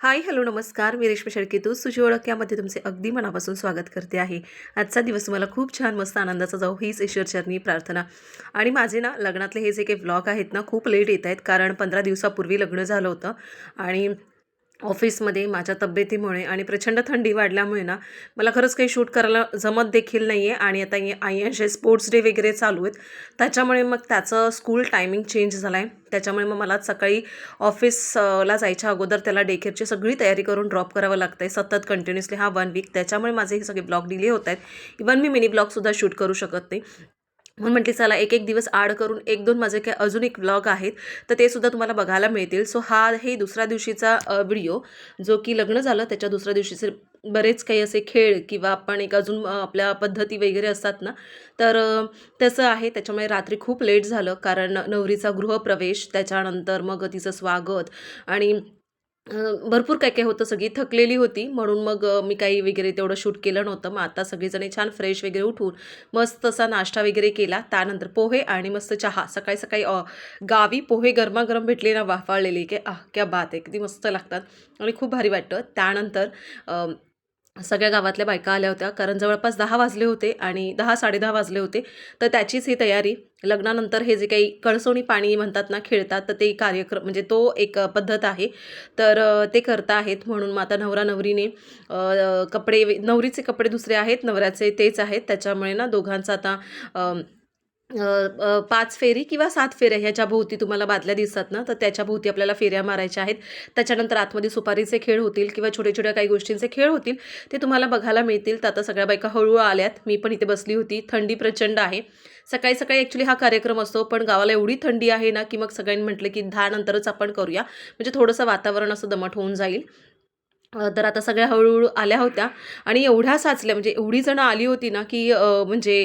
Hi hello नमस्कार. मी रेश्मी शेळकेतू. सुजी ओळख यामध्ये तुमचे अगदी मनापासून स्वागत करते आहे. आजचा दिवस तुम्हाला खूप छान मस्त आनंदाचा जाऊ हीच ईश्वरचरणी प्रार्थना. आणि माझे ना लग्नातले हे जे काही व्लॉग आहेत ना खूप लेट येत आहेत. कारण पंधरा दिवसापूर्वी लग्न झालं होतं. आणि हो. ऑफिसमध्ये माझ्या तब्येतीमुळे आणि प्रचंड थंडी वाढल्यामुळे ना मला खरंच काही शूट करायला जमत देखील नाही आहे आणि आता आई असे स्पोर्ट्स डे वगैरे चालू आहेत. त्याच्यामुळे मग त्याचं स्कूल टायमिंग चेंज झाला आहे त्याच्यामुळे मग मला सकाळी ऑफिसला जायच्या अगोदर त्याला डेकेअरची सगळी तयारी करून ड्रॉप करावं लागतं आहे सतत कंटिन्युअसली हा वन वीक. त्याच्यामुळे माझे हे सगळे ब्लॉग डिले होत आहेत. इवन मी मिनी ब्लॉगसुद्धा शूट करू शकत नाही. म्हणून म्हटली चला एक एक दिवस आड करून एक दोन माझे काही अजून एक व्लॉग आहेत तर ते सुद्धा तुम्हाला बघायला मिळतील. सो हा हे दुसऱ्या दिवशीचा व्हिडिओ जो की लग्न झालं त्याच्या दुसऱ्या दिवशीचे बरेच काही असे खेळ किंवा आपण एक अजून आपल्या पद्धती वगैरे असतात ना तर तसं आहे. त्याच्यामुळे रात्री खूप लेट झालं कारण नवरीचा गृहप्रवेश त्याच्यानंतर मग तिचं स्वागत आणि भरपूर काय काय होतं सगळी थकलेली होती. म्हणून मग मी काही वगैरे तेवढं शूट केलं नव्हतं. मग आता सगळेजणी छान फ्रेश वगैरे उठून मस्त असा नाश्ता वगैरे केला. त्यानंतर पोहे आणि मस्त चहा. सकाळी सकाळी गावी पोहे गरमागरम भेटले ना वाफाळलेले. की आह क्या बात आहे. किती मस्त लागतात. आणि खूप भारी वाटतं. त्यानंतर सगळ्या गावातल्या बायका आल्या होत्या. कारण जवळपास दहा वाजले होते आणि दहा साडेदहा वाजले होते. तर त्याचीच ही तयारी. लग्नानंतर हे जे काही कळसोणी पाणी म्हणतात ना खेळतात तर ते कार्यक्रम म्हणजे तो एक पद्धत आहे. तर ते करता आहेत. म्हणून मग आता नवरा नवरीने कपडे नवरीचे कपडे दुसरे आहेत नवऱ्याचे तेच आहेत. त्याच्यामुळे ना दोघांचा आता पाच फेरी किंवा सात फेऱ्या ह्याच्या भोवती तुम्हाला बादल्या दिसतात ना तर त्याच्या भोवती आपल्याला फेऱ्या मारायच्या आहेत. त्याच्यानंतर आतमध्ये सुपारीचे खेळ होतील किंवा छोट्या छोट्या काही गोष्टींचे खेळ होतील ते तुम्हाला बघायला मिळतील. तर आता सगळ्या बायका हळूहळू आल्यात. मी पण इथे बसली होती. थंडी प्रचंड आहे. सकाळी सकाळी ॲक्च्युली हा कार्यक्रम असतो पण गावाला एवढी थंडी आहे ना की मग सगळ्यांनी म्हटलं की दहा नंतरच आपण करूया. म्हणजे थोडंसं वातावरण असं दमट होऊन जाईल. तर आता सगळ्या हळूहळू आल्या होत्या. आणि एवढ्या साचल्या म्हणजे एवढी जणं आली होती ना की म्हणजे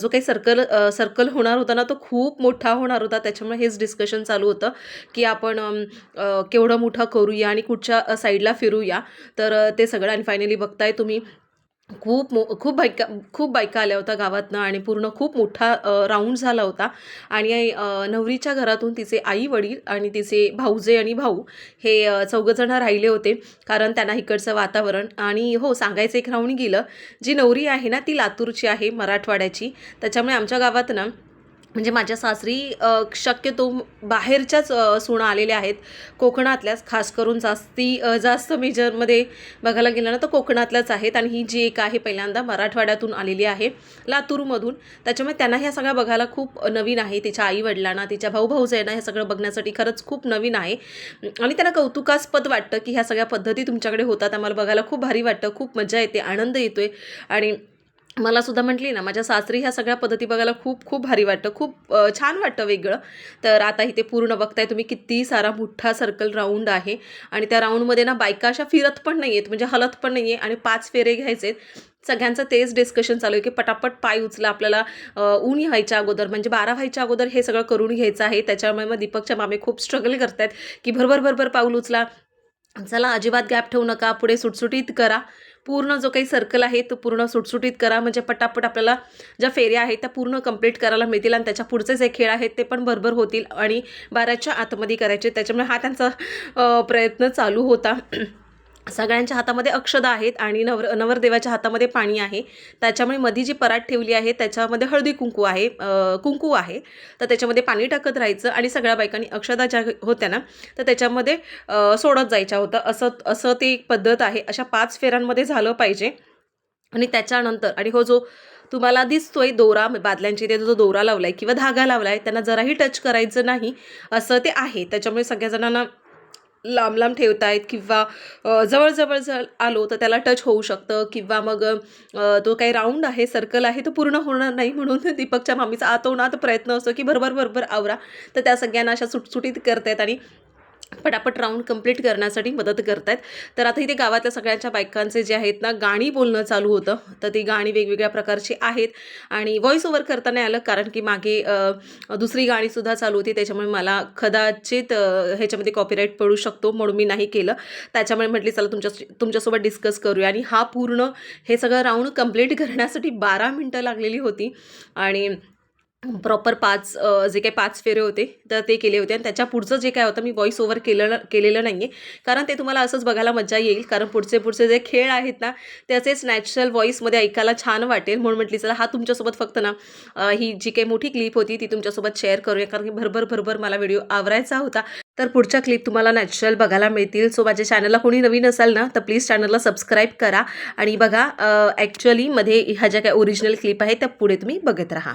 जो काही सर्कल सर्कल होणार होता ना तो खूप मोठा होणार होता. त्याच्यामुळे हेच डिस्कशन चालू होतं की आपण केवढं मोठं करूया आणि कुठच्या साईडला फिरूया. तर ते सगळं आणि फायनली बघताय तुम्ही खूप मो खूप बायका खूप बायका आल्या होत्या गावातनं आणि पूर्ण खूप मोठा राऊंड झाला होता. आणि नवरीच्या घरातून तिचे आई वडील आणि तिचे भाऊजे आणि भाऊ हे चौघजणं राहिले होते कारण त्यांना इकडचं वातावरण आणि हो सांगायचं एक राहून गेलं. जी नवरी आहे ना ती लातूरची आहे मराठवाड्याची. त्याच्यामुळे आमच्या गावात ना म्हणजे माझ्या सासरी शक्यतो बाहेरच्याच अ, सुना आलेल्या आहेत. कोकणातल्याच खास करून जास्ती जास्त मेजरमध्ये बघायला गेलं ना तर कोकणातल्याच आहेत. आणि ही जी एक आहे पहिल्यांदा मराठवाड्यातून आलेली आहे लातूरमधून. त्याच्यामुळे त्यांना ह्या सगळ्या बघायला खूप नवीन आहे. तिच्या आई वडिलांना तिच्या भाऊ भाऊजाईंना हे सगळं बघण्यासाठी खरंच खूप नवीन आहे. आणि त्यांना कौतुकास्पद वाटतं की ह्या सगळ्या पद्धती तुमच्याकडे होतात. आम्हाला बघायला खूप भारी वाटतं खूप मजा येते आनंद येतो आहे आणि मला सुद्धा म्हटली ना माझ्या सासरी ह्या सगळ्या पद्धती बघायला खूप खूप भारी वाटतं. खूप छान वाटतं वेगळं. तर आता इथे पूर्ण बघताय तुम्ही किती सारा मोठा सर्कल राऊंड आहे. आणि त्या राऊंडमध्ये ना बायका अशा फिरत पण नाही आहेत म्हणजे हलत पण नाही आहे आणि पाच फेरे घ्यायचे आहेत सगळ्यांचं तेच डिस्कशन चालू आहे की पटापट पाय उचला आपल्याला ऊन व्हायच्या अगोदर म्हणजे बारा व्हायच्या अगोदर हे सगळं करून घ्यायचं आहे. त्याच्यामुळे मग दीपकच्या मामे खूप स्ट्रगल करतायत की भरभर भरभर पाऊल उचला. चला अजिबात गॅप ठेवू नका पुढे सुटसुटीत करा. पूर्ण जो काही सर्कल आहे तो पूर्ण सुटसुटीत करा. म्हणजे पटापट आपल्याला ज्या फेऱ्या आहेत त्या पूर्ण कंप्लीट करायला मिळतील आणि त्याच्या पुढचे जे खेळ आहेत ते पण भरभर होतील आणि बाराच्या आतमध्ये करायचे. त्याच्यामुळे हा त्यांचा प्रयत्न चालू होता. सगळ्यांच्या हातामध्ये अक्षदा आहेत आणि नवर नवरदेवाच्या हातामध्ये पाणी आहे. त्याच्यामुळे मधी जी परात ठेवली आहे त्याच्यामध्ये हळदी कुंकू आहे कुंकू आहे. तर त्याच्यामध्ये पाणी टाकत राहायचं आणि सगळ्या बायकांनी अक्षदा ज्या होत्या ना तर त्याच्यामध्ये सोडत जायच्या होतं. असं असं ते एक पद्धत आहे. अशा पाच फेऱ्यांमध्ये झालं पाहिजे. आणि त्याच्यानंतर आणि हो जो तुम्हाला दिसतोय दोरा बादल्यांची ते जो दोरा लावलाय किंवा धागा लावलाय त्यांना जराही टच करायचं नाही असं ते आहे. त्याच्यामुळे सगळ्या जणांना लांब लांब ठेवतायत किंवा जवळजवळ जर आलो तर त्याला टच होऊ शकतं किंवा मग तो काही राऊंड आहे सर्कल आहे तो पूर्ण होणार नाही म्हणून दीपकच्या मामीचा आतोनात प्रयत्न असतो की भरभर बरोबर आवरा. तर त्या सगळ्यांना अशा सुटसुटीत करतायत आणि पटापट राऊंड कंप्लीट करण्यासाठी मदत करतायत. तर आता इथे गावातल्या सगळ्यांच्या बायकांचे जे आहेत ना गाणी बोलणं चालू होतं. तर ती गाणी वेगवेगळ्या प्रकारची आहेत. आणि व्हॉइस ओव्हर करताना आलं कारण की मागे दुसरी गाणीसुद्धा चालू होती. त्याच्यामुळे मला कदाचित ह्याच्यामध्ये कॉपीराईट पडू शकतो म्हणून मी नाही केलं. त्याच्यामुळे म्हटली चला तुमच्या तुमच्यासोबत डिस्कस करूया. आणि हा पूर्ण हे सगळं राऊंड कंप्लीट करण्यासाठी बारा मिनटं लागलेली होती. आणि प्रॉपर पाच जे काही पाच फेरे होते तर ते केले होते. आणि त्याच्या पुढचं जे काय होतं मी व्हॉइस ओव्हर केलेलं केलेलं नाही आहे कारण ते तुम्हाला असंच बघायला मजा येईल. कारण पुढचे पुढचे जे खेळ आहेत ना त्याचेच नॅचरल व्हॉईसमध्ये ऐकायला छान वाटेल. म्हणून म्हटली चला हा तुमच्यासोबत फक्त ना ही जी काही मोठी क्लिप होती ती तुमच्यासोबत शेअर करूया. कारण की भरभर भरभर मला व्हिडिओ आवरायचा होता. तर पुढच्या क्लिप तुम्हाला नॅचरल बघायला मिळतील. सो माझ्या चॅनलला कोणी नवीन असाल ना तर प्लीज चॅनलला सबस्क्राईब करा. आणि बघा ॲक्च्युअली मध्ये ह्या ज्या काही ओरिजिनल क्लिप आहेत त्या पुढे तुम्ही बघत राहा.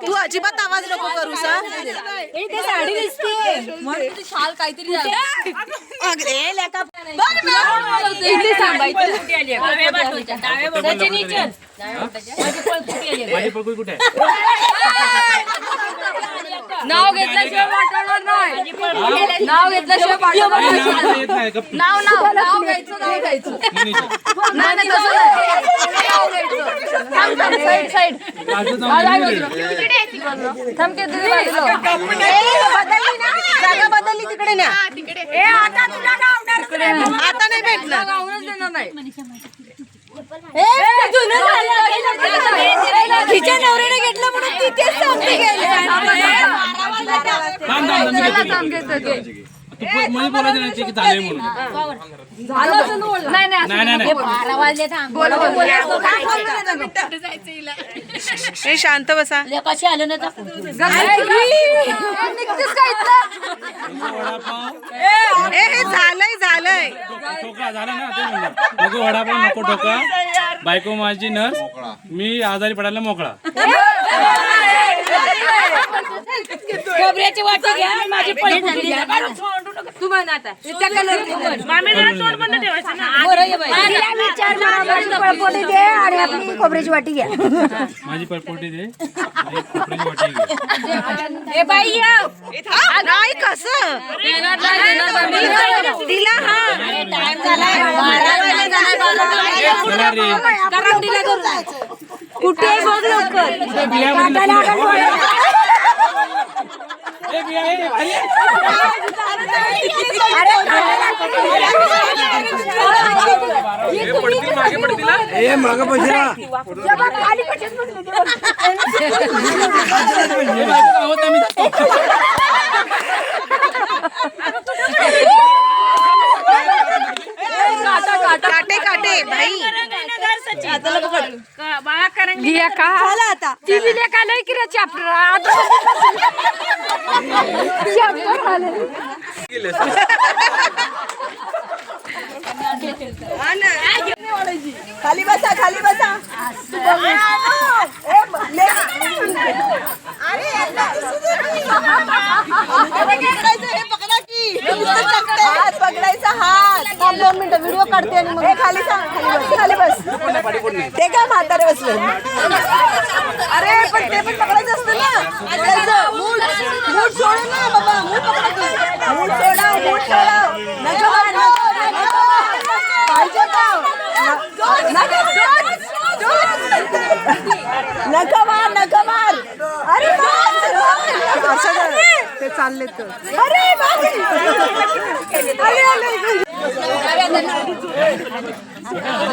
तू अजिबात आवाज नको करू सा. साडी दिसते शाल काहीतरी. माझी पळकुई कुठे आहे? नाव घेतल्याशिवाय पाठवणार नाही. नाव घेतल्याशिवाय पाठवणार नाही, नाही. नाव. नाव घ्यायचं नाव घ्यायचं. मनीषा. नाही नाही. तसं नाही नाव घ्यायचं. थांब थांब साईड साईड. माझं नाव हा, नाही मनीषा. बाजूला. थांब की तुम्ही बाजूला. बदलली ना. जागा बदलली तिकडे ना आता नाही. भेटणार गाऊनच देणार नाही. तिच्या नवऱ्याने घेतलं म्हणून ती तेच सांगते थांब, मी चला घेतो. थांब घेतो घे. तू प- मध्ये बोलायचं नाही की झालंय म्हणून झालं असं बोल. नाही नाही असं नाही नाही नाही बोल, बोल, बोल. हे शांत बसा निघतेस का इथलं? वडापाव ए हे झालंय झालंय ठोका झाला ना ते म्हणलं नको वडापाव नको ठोका बायको माझी नर्स मी आजारी पडायला मोकळा खोबऱ्याची वाटी घ्या आणि माझी तू. बरं, ये बाई. खोबऱ्याची वाटी घ्या. माझी पळपोटी दे वाटी घे. बाई या. नाही कसं हा. चला रे. करू. कुठे बघ लवकर. ए, बिया, ए, भारी आहे. हे बायको आहोत आम्ही जातो. काटे काटे भाई घिया का आता। टीव्ही लेखा लय की। खाली बसा खाली बसा ए, ले. अरे, यांना दिसू दे नाही. हे पकडायचं, हे पकडा की. हात पकडायचा हात थांब दोन मिनिटं व्हिडिओ काढते आणि मग खाली सांग खाली बस खाली बस. ते काय म्हातारे बसले? अरे पण ते पण पकडायचं असतं ना. सोड बाबा. पकडा सोडा सोडा. नका मार. पाहिजे का? नका मार नका मार. अरे. असं. ते चालले तर.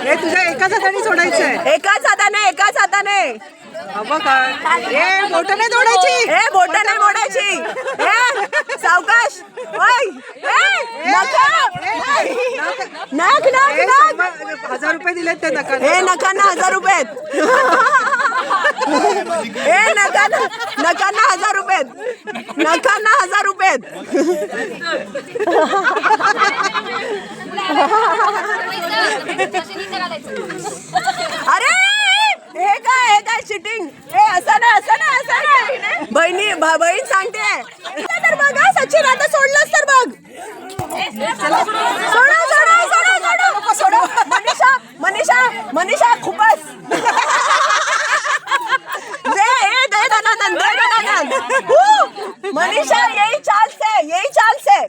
हे तुझ्या एकाच हाताने सोडायचंय एकाच हाताने एकाच हाताने. ए बोट नाही तोडायची ए बोट नाही मोडायची. सावकाश. ओय ए, नका. नाक नाक नाक हजार रुपये दिलेत त्या नका हे नका ना हजार रुपये. हे नका नका आहेत. हजार रुपये. अरे हे काय हे काय चिटिंग हे असं ना असं ना असं ना बहिणी बहीण सांगते. तर बघा सचिन आता सोडलंच तर बघ. सोडा सोडा सोडा सोडा मनीषा मनीषा मनीषा खूपच दे ए, दे दनादन, दे दनादन. हू, मनीषा यही चाल से यही चाल से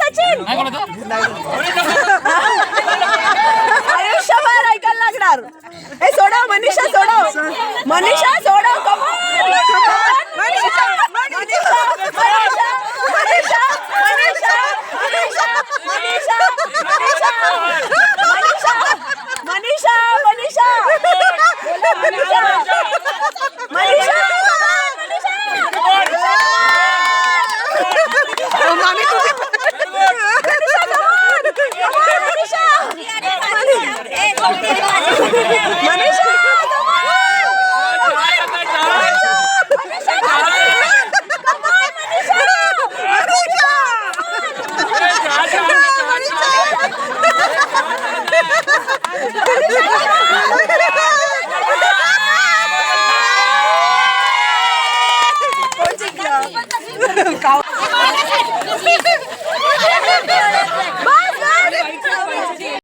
सचिन आयुष्यभर ऐकायला लागणार. ए सोडव मनीषा सोडव. मनीषा